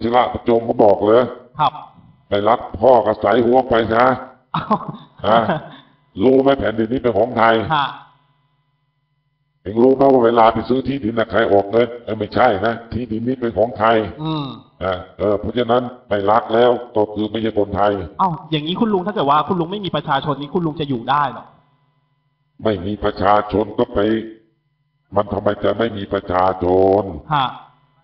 ศิระประจงก็บอกเลย ครับไปรักพ่อกระสายหัวไปซะอ้าวฮะรู้ไหมแผ่นดินนี้เป็นของไทยฮะเองรู้ไหมว่าเวลาไปซื้อที่ดินนะใครออกเงินเออไม่ใช่นะ ที่ดินนี้เป็นของไทย อืมอ่าเออเพราะฉะนั้นไปรักแล้วก็คือไม่ใช่คนไทยเอ้าอย่างนี้คุณลุงถ้าเกิดว่าคุณลุงไม่มีประชาชนนี้คุณลุงจะอยู่ได้เหรอไม่มีประชาชนก็ไป มันทำไมจะไม่มีประชาชนฮะ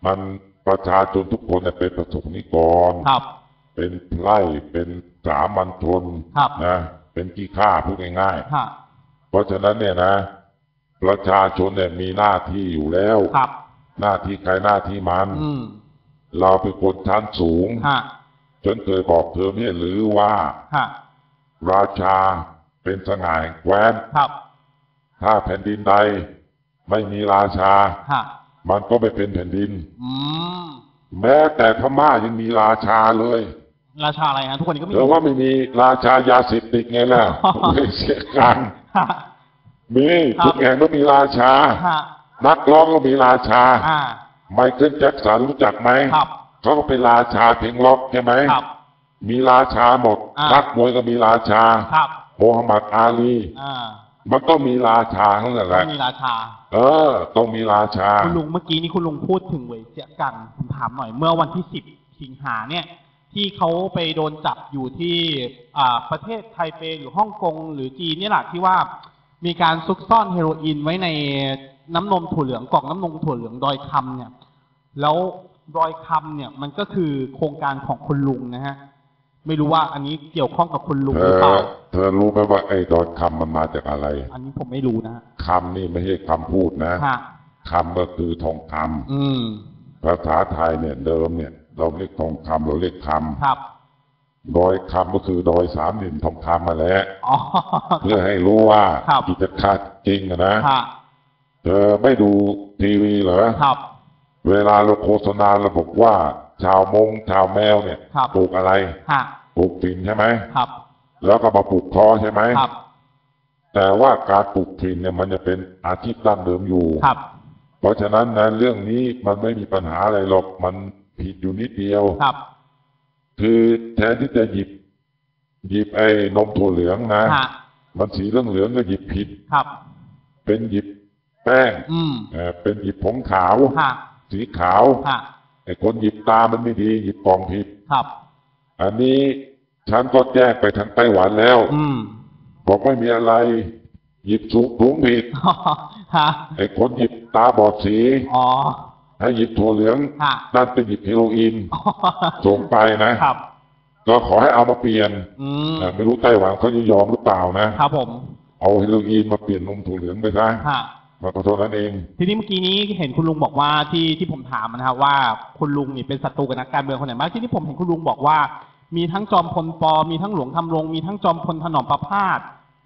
มัน ประชาชนทุกคนเนี่ยเป็นประสบนิกร ครับ เป็นไพร่เป็นสามัญชนครับ นะ เป็นขี้ข้าพูดง่ายฮะๆ เพราะฉะนั้นเนี่ยนะ ประชาชนเนี่ยมีหน้าที่อยู่แล้ว ครับ หน้าที่ใครหน้าที่มัน อืมเราเป็นคนชั้นสูง ฮะฉันเคยบอกเธอไม่ใช่หรือว่า ฮะราชาเป็นสง่ายแคว้น ครับถ้าแผ่นดินใดไม่มีราชา ฮะ มันก็ไม่เป็นแผ่นดิน อืม แม้แต่พม่ายังมีราชาเลย ราชาอะไรฮะทุกคนนี้ก็มีเธอว่าไม่มีราชายาเสพติดไงล่ะไม่เสียกันฮะมีครับทุกแห่งก็มีราชา ฮะนักร้องก็มีราชา อ่า ไมเคิลแจ็คสันรู้จักไหม ครับ เขาก็เป็นราชาเพลงล็อกใช่ไหม ครับ มีราชาหมดอ่านั นักมวยก็มีราชา ครับ โมฮัมหมัดอาลี อ่า มันก็มีราชาทั้งนั้นแหไม่ละมีราชา เออ ต้องมีราชา คุณลุงเมื่อกี้นี้คุณลุงพูดถึงเวยเจียกันผมถามหน่อยเมื่อวันที่สิบสิงหาเนี่ย ที่เขาไปโดนจับอยู่ที่อ่าประเทศไทเปหรือฮ่องกงหรือจีนเนี่ยแหละที่ว่ามีการซุกซ่อนเฮโรอีนไว้ในน้ำนมถั่วเหลืองกล่องน้ำนมถั่วเหลืองดอยคำเนี่ย แล้วดอยคำเนี่ยมันก็คือโครงการของคุณลุงนะฮะ ไม่รู้ว่าอันนี้เกี่ยวข้องกับคุณลุงเธหรืออเปล่า เธอรู้ไหมว่าไอ้ดอนคำมันมาจากอะไรอันนี้ผมไม่รู้นะฮะคำนี่ไม่ใช่คำพูดนะฮะคำก็คือทองคำอืมภาษาไทยเนี่ยเดิมเนี่ย เราเรียกทองคำเราเรียกคครับำดอยคำก็คือดอยสามเหลี่ยมทองคำมาแล้ว อ๋อ เพื่อให้รู้ว่าครับ กิจการจริงอะนะฮะเธอไม่ดูทีวีเหรอ ครับ เวลาเราโฆษณาเราบอกว่า ชาวมงชาวแมวเนี่ยครับ ปลูกอะไรฮะ ปลูกฝิ่นใช่ไหมครับ แล้วก็มาปลูกคอใช่ไหมครับ แต่ว่าการปลูกฝิ่นเนี่ยมันจะเป็นอาชีพดั้งเดิมอยู่ครับ เพราะฉะนั้นนะเรื่องนี้มันไม่มีปัญหาอะไรหรอกมันผิดอยู่นิดเดียวครับ คือแทนที่จะหยิบ หยิบไอ้นมถั่วเหลืองนะฮะมันสีเหลืองเหลืองๆก็หยิบผิดครับ เป็นหยิบแป้งอืมเออเป็นหยิบผงขาวฮะสีขาวฮะไอ้คนหยิบตามันไม่ดี หยิบกล่องผิดครับ อันนี้ฉันก็แจ้งไปทางไต้หวันแล้ว อืม บอกไม่มีอะไร หยิบสูงถุงผิดฮะไอ้คนหยิบตาบอดสีอ๋อให้หยิบถั่วเหลืองฮะนั่นเป็นหยิบเฮโรอีนส่งไปนะครับก็ขอให้เอามาเปลี่ยนอืมอ่าไม่รู้ไต้หวันเขาจะยอมหรือเปล่านะครับผม เอาเฮโรอีนมาเปลี่ยนนมถั่วเหลืองไปซะ ฮะมาขอโทษนั่นเอง ทีนี้เมื่อกี้นี้เห็นคุณลุงบอกว่าที่ที่ผมถามนะครับว่าคุณลุงนี่เป็นศัตรูกับนักการเมืองคนไหนบ้างที่นี่ผมเห็นคุณลุงบอกว่า มีทั้งจอมพลปอมีทั้งหลวงทำรงมีทั้งจอมพลถนอมประพาส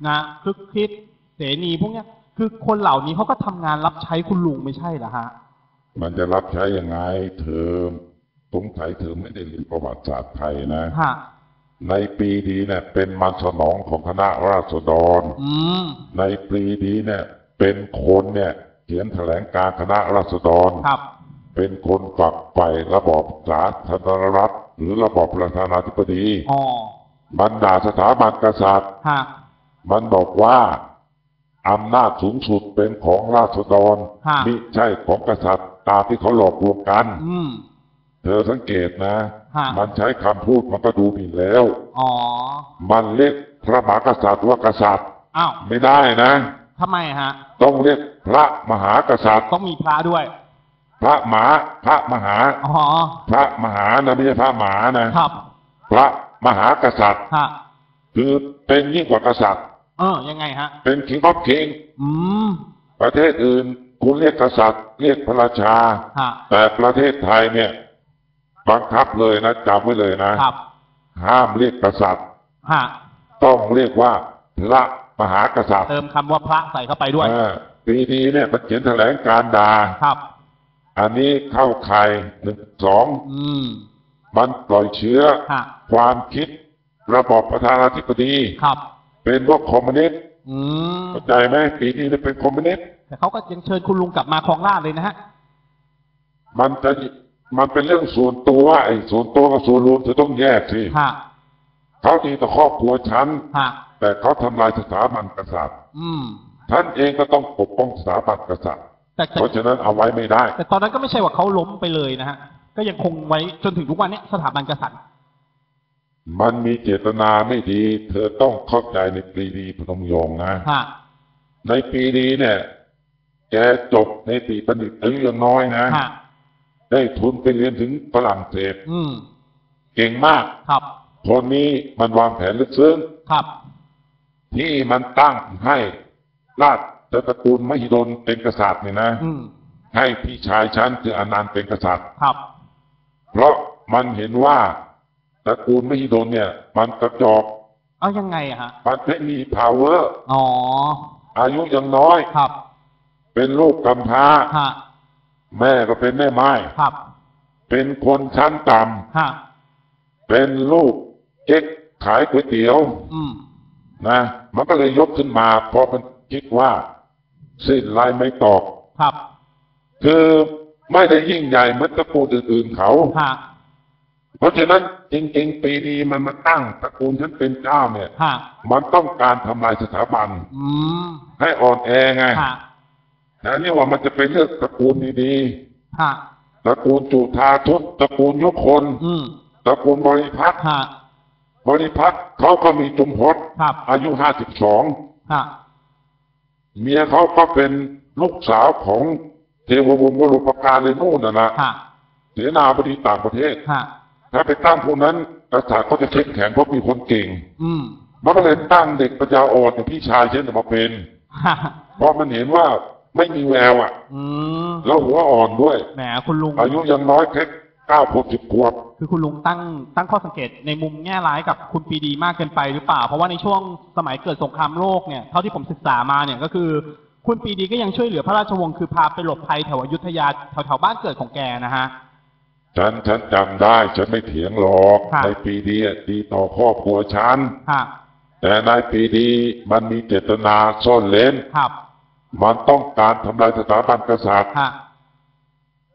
นะคลึกคริดเสนีพวกเนี้ยคือคนเหล่านี้เขาก็ทำงานรับใช้คุณลุงไม่ใช่เหรอฮะ มันจะรับใช้ยังไง เธอสงสัยเธอไม่ได้เรียนประวัติศาสตร์ไทยนะฮะในปีนี้เนี่ยเป็นมันสนองของคณะราษฎรอืมในปีนี้เนี่ย เป็นคนเนี่ยเขียนแถลงการคณะราษฎร ครับ เป็นคนฝักใฝ่ระบอบสาธารณรัฐ หรือระบอบประธานาธิบดี อ๋อ มันด่าสถาบันกษัตริย์ ฮะ มันบอกว่าอำนาจสูงสุดเป็นของราษฎรฮะ มิใช่ของกษัตริย์ตามที่เขาหลอกลวงกัน อืม เธอสังเกตนะ ฮะ มันใช้คำพูดมันก็ดูหมิ่นแล้ว อ๋อ มันเรียกพระมหากษัตริย์ว่ากษัตริย์อ้าว ไม่ได้นะ ทำไมฮะ ต้องเรียกพระมหากษัตริย์ ต้องมีพระด้วย พระหมาพระมหา อ๋อ พระมหานะไม่ใช่พระหมานะ ครับ พระมหากษัตริย์ ฮะ คือเป็นยิ่งกว่ากษัตริย์ เออ ยังไงฮะ เป็น king of king อืม ประเทศอื่นคุณเรียกกษัตริย์ เรียกพระราชา ฮะ แต่ประเทศไทยเนี่ย บังคับเลยนะจำไว้เลยนะ ครับ ห้ามเรียกกษัตริย์ ฮะ ต้องเรียกว่าพระ มหากษัตริย์เติมคำว่าพระใส่เข้าไปด้วยเออปีนี้เนี่ยมันเขียนแถลงการด่าครับ อันนี้เข้าใครหนึ่งสองอืมมันปล่อยเชื้อฮะความคิดระบอบประธานาธิบดีครับ เป็นพวกคอมมิวนิสต์อืมเข้าใจไหมปีนี้เนี่ยเป็นคอมมิวนิสต์แต่เขาก็ยังเชิญคุณลุงกลับมาคลองราชเลยนะฮะมันจะมันเป็นเรื่องส่วนตัวไอ้ส่วนตัวกับส่วนรวมจะต้องแยกสิฮะ เขาดีต่อครอบครัวฉัน ฮะ แต่เขาทำลายสถาบันกษัตริย์อืมท่านเองก็ต้องปกป้องสถาบันกษัตริย์ แต่แต่เพราะฉะนั้นเอาไว้ไม่ได้ แต่ตอนนั้นก็ไม่ใช่ว่าเขาล้มไปเลยนะฮะ ก็ยังคงไว้จนถึงทุกวันเนี้ยสถาบันกษัตริย์ มันมีเจตนาไม่ดี เธอต้องเข้าใจในปรีดีพนมยงค์นะ ฮะ ในปีดีเนี่ย แกจบในตีบัณฑิตอายุยังน้อยนะ ฮะ ได้ทุนไปเรียนถึงฝรั่งเศส อืม เก่งมาก ครับ คนนี้มันวางแผนลึกซึ้งครับที่มันตั้งให้ราชตระกูลมหิดลเป็นกษัตริย์เนี่ยนะอืมให้พี่ชายฉันคืออนันต์เป็นกษัตริย์ครับ เพราะมันเห็นว่าตระกูลมหิดลเนี่ย มันกระจอกเอายังไงอะฮะมันไม่มี power อ๋อ อายุยังน้อยครับ เป็นลูกกำพร้าฮะแม่ก็เป็นแม่ไม้ครับ เป็นคนชั้นต่ฮะำเป็นลูก เก๊กขายก๋วยเตี๋ยวอืมนะ มันก็เลยยกขึ้นมาเพราะมันคิดว่าสิ้นลายไม่ตอกครับ คือไม่ได้ยิ่งใหญ่เหมือนตระกูลอื่นๆเขาฮะเพราะฉะนั้นจริงๆ ปีดีมันมาตั้งตระกูลฉันเป็นเจ้าเนี่ยฮะมันต้องการทำลายสถาบันอืมให้อ่อนแอไงฮะแต่นี่ว่ามันจะเป็นเรื่องตระกูลดีฮะๆตระกูลจุธาทุตตระกูลยุคนอืมตระกูลบริพัตรฮะ บริพัตรเขาก็มีจุมพศครับอายุห้าสิบสองฮะเมียเขาก็เป็นลูกสาวของเทววงศ์วรุปการในนู่นนะนะฮะเสนาบดีต่างประเทศฮะถ้าไปตั้งพวกนั้นกษัตริย์ก็จะเข้มแข็งเพราะมีคนเก่ง อืมมันก็เลยตั้งเด็กปัญญาอ่อนอย่างพี่ชายเช่นมาเป็นฮะเพราะมันเห็นว่าไม่มีแววอะ อืมแล้วหัวอ่อนด้วย แหมคุณลุงอายุยังน้อยแค่ เก้าขวบสิบขวบ คือคุณลุงตั้งตั้งข้อสังเกตในมุมแง่ร้ายกับคุณปรีดีมากเกินไปหรือเปล่า เพราะว่าในช่วงสมัยเกิดสงครามโลกเนี่ยเท่าที่ผมศึกษามาเนี่ยก็คือ คุณปรีดีก็ยังช่วยเหลือพระราชวงศ์คือพาไปหลบภัยแถวอยุธยาแถวแถวบ้านเกิดของแกนะฮะฉันฉันจำได้ฉันไม่เถียงหรอกค่ะ ในปีดีอะดีต่อครอบครัวฉันฮะแต่ในปีดีมันมีเจตนาซ่อนเล้น ครับมันต้องการทำลายสถาบันกษัตริย์ฮะ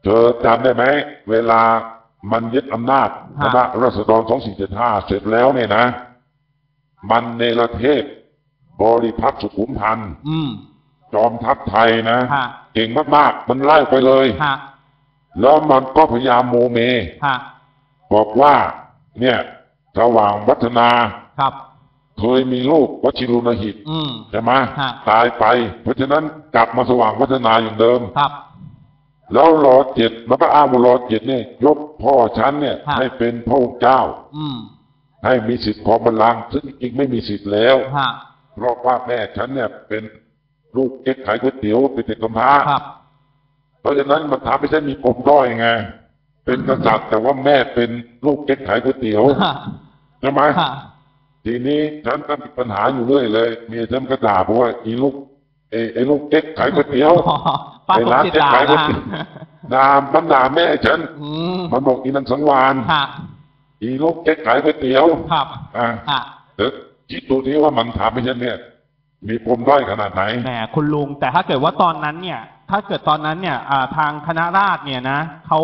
เธอจำได้ไหม เวลามันยึดอำนาจคฮะณะรัษฎร2475เสร็จแล้วเนี่ยนะ มันเนรเทศ บริพัตรสุขุมพันธ์อืมจอมทัพไทยนะฮะเก่งมากๆ มันไล่ไปเลยฮะแล้วมันก็พยายามโมเมฮะบอกว่า เนี่ยสว่างวัฒนาครับเคยมีลูกวชิรุณหิตอืมใช่ไหมฮะตายไป เพราะฉะนั้นกลับมาสว่างวัฒนาอย่างเดิมครับ แล้วรอเจ็ดมันก็อ้างว่ารอเจ็ดเนี่ยยกพ่อฉันเนี่ยฮะให้เป็นพระองค์เจ้า อืมให้มีสิทธิ์ของบัลลังก์ซึ่งจริงๆไม่มีสิทธิ์แล้วฮะเพราะว่าแม่ฉันเนี่ย เป็นลูกเก๊กขายก๋วยเตี๋ยวเป็นเด็กกำพร้าครับเพราะฉะนั้นมันทำให้ฉันมีปมด้อยไงเป็นกษัตริย์แต่ว่าแม่เป็นลูกเก๊กขายก๋วยเตี๋ยวฮะใช่ไหมฮะทีนี้ฉันก็มีปัญหาอยู่เรื่อยเลยเมียฉันก็ด่าเพราะว่าอีลูกไอ้ไอ้ลูกเก๊กขายก๋วยเตี๋ยว อ๋อป้าสมจิตด่าไอ้ร้านเจ๊ขายก๋วยนะเตี๋ยวด่ามันด่าแม่ฉันอืมมันบอกอีนันสังวานฮะอีลูกเก๊กขายก๋วยเตี๋ยวครับอะฮะเดี๋ยวคิดดูที่ว่ามันถามให้ฉันเนี่ย มีปมด้อยขนาดไหนแหมคุณลุง แต่ถ้าเกิดว่าตอนนั้นเนี่ย ถ้าเกิดตอนนั้นเนี่ยอ่าทางคณะราษฎรเนี่ยนะเขา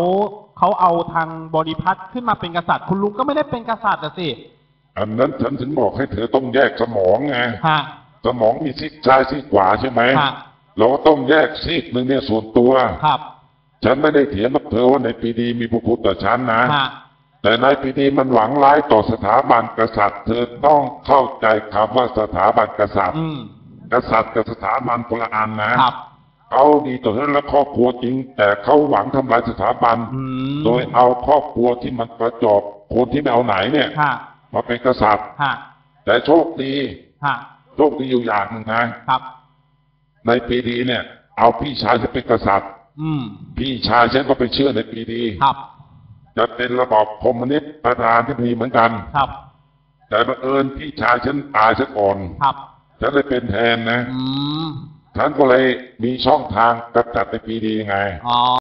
เขาเอาทางบริพัตรขึ้นมาเป็นกษัตริย์ คุณลุงก็ไม่ได้เป็นกษัตริย์อะสิ อันนั้นฉันถึงบอกให้เธอต้องแยกสมองไงฮะสมองมีซีกซ้ายซีกขวาใช่ไหมฮะ เราก็ต้องแยกซีกหนึ่งเนี่ยส่วนตัว ครับ ฉันไม่ได้เถียงกับเธอว่าในปีดีมีพระคุณต่อฉันนะ ฮะแต่ในปีดีมันหวังร้ายต่อสถาบันกษัตริย์ เธอต้องเข้าใจคำว่าสถาบันกษัตริย์ อืมกษัตริย์กับสถาบันคนละอันนะ ครับ เขาดีต่อฉันและครอบครัวจริง แต่เขาหวังทำลายสถาบัน อืมโดยเอาครอบครัวที่มันกระจอกคนที่ไม่เอาไหนเนี่ย ฮะมาเป็นกษัตริย์ ฮะแต่โชคดี ฮะโชคดีอยู่อย่างหนึ่งนะ ครับ ในปีดีเนี่ย เอาพี่ชายฉันเป็นกษัตริย์ อืม พี่ชายฉันก็ไปเชื่อในปีดีครับ จะเป็นระบอบคอมมิวนิสต์ประธานที่มีเหมือนกัน ครับ แต่บังเอิญพี่ชายฉันตายซะก่อนครับฉันเลยเป็นแทนนะอืมฉันก็เลยมีช่องทางกำจัดในปีดีไง อ๋อ